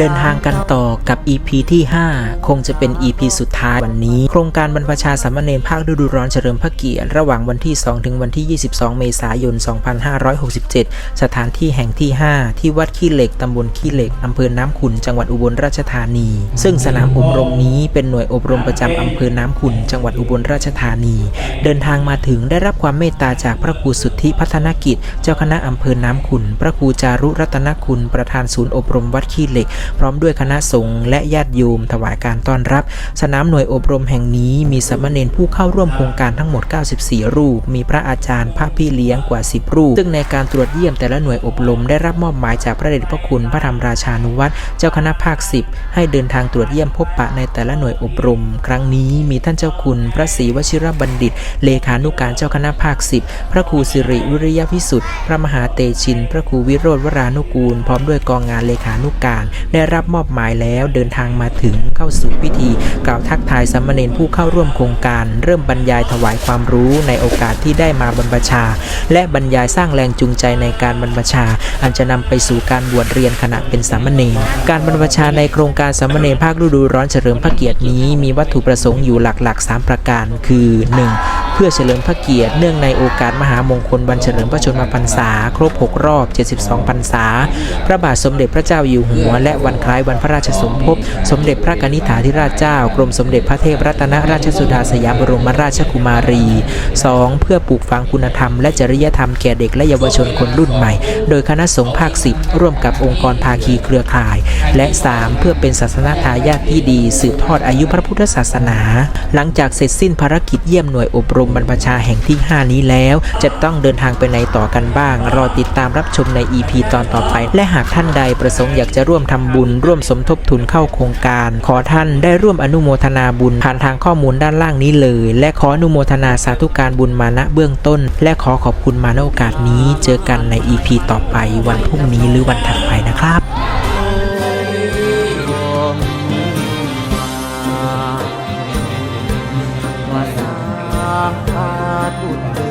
เดินทางกันต่อกับ EP ที่ 5 คงจะเป็น EP สุดท้ายวันนี้ โครงการบรรพชาสามเณรภาคฤดูร้อนเฉลิมพระเกียรติระหว่างวันที่ 2 ถึงวันที่ 22 เมษายน 2567 สถานที่แห่งที่ 5 ที่วัดขี้เหล็กตำบลขี้เหล็กอำเภอน้ำขุนจังหวัดอุบลราชธานี ซึ่งสนามอบรมนี้เป็นหน่วยอบรมประจำอำเภอน้ำขุนจังหวัดอุบลราชธานี เดินทางมาถึงได้รับความเมตตาจากพระครูสุทธิพัฒนกิจ เจ้าคณะอำเภอน้ำขุนพระครูจารุรัตนคุณประธานศูนย์อบรมวัดขี้เหล็กพร้อมด้วยคณะสงฆ์และญาติโยมถวายการต้อนรับ สนามหน่วยอบรมแห่งนี้มีสามเณรผู้เข้าร่วมโครงการทั้งหมด 94 รูป มีพระอาจารย์พระพี่เลี้ยงกว่า 10 รูป ซึ่งในการตรวจเยี่ยมแต่ละหน่วยอบรมได้รับมอบหมายจากพระเดชพระคุณพระธรรมราชานุวัตรเจ้าคณะภาค 10 ให้เดินทางตรวจเยี่ยมพบปะในแต่ละหน่วยอบรม ครั้งนี้มีท่านเจ้าคุณพระศรีวชิรบัณฑิต เลขานุการเจ้าคณะภาค 10 พระครูสิริวิริยพิสุทธิ์พระมหาเตชิน พระครูวิโรธวรานุกูล พร้อมด้วยกองงานเลขานุการ ได้ได้รับมอบหมายแล้วเดินทางมาถึงเข้าสู่พิธี กล่าวทักทายสามเณรผู้เข้าร่วมโครงการ เริ่มบรรยายถวายความรู้ในโอกาสที่ได้มาบรรพชา และบรรยายสร้างแรงจูงใจในการบรรพชา อันจะนำไปสู่การบวชเรียนขณะเป็นสามเณรการบรรพชาในโครงการสามเณรภาคฤดูร้อนเฉลิมพระเกียรตินี้ มีวัตถุประสงค์อยู่หลักๆ 3 ประการ คือ 1. เพื่อเฉลิมพระเกียรติเนื่องในโอกาสมหามงคลวันเฉลิมพระชนมพรรษา ครบ 6 รอบ 72 พรรษา พระบาทสมเด็จพระเจ้าอยู่หัว และวันคล้ายวันพระราชสมภพ สมเด็จพระกนิษฐาธิราชเจ้า กรมสมเด็จพระเทพรัตนราชสุดาสยามบรมราชกุมารี 2. เพื่อปลูกฝังคุณธรรม และจริยธรรมแก่เด็กและเยาวชนคนรุ่นใหม่ โดยคณะสงฆ์ภาค 10 ร่วมกับองค์กรภาคีเครือข่าย และ 3. เพื่อเป็นศาสนาทายาทที่ดี สืบทอดอายุพระพุทธศาสนา หลังจากเสร็จสิ้นภารกิจเยี่ยมหน่วยอบรมบรรพชาแห่งที่ 5 นี้แล้ว จะต้องเดินทางไปไหนต่อกันบ้าง รอติดตามรับชมใน EP ตอนต่อไป และหากท่านใดประสงค์อยากจะร่วมทำบุญ ร่วมสมทบทุนเข้าโครงการ ขอท่านได้ร่วมอนุโมทนาบุญ ผ่านทางข้อมูลด้านล่างนี้เลย และขออนุโมทนาสาธุการบุญมาณเบื้องต้น และขอขอบคุณมาณโอกาสนี้ เจอกันใน EP ต่อไปวันพรุ่งนี้หรือวันถัด 右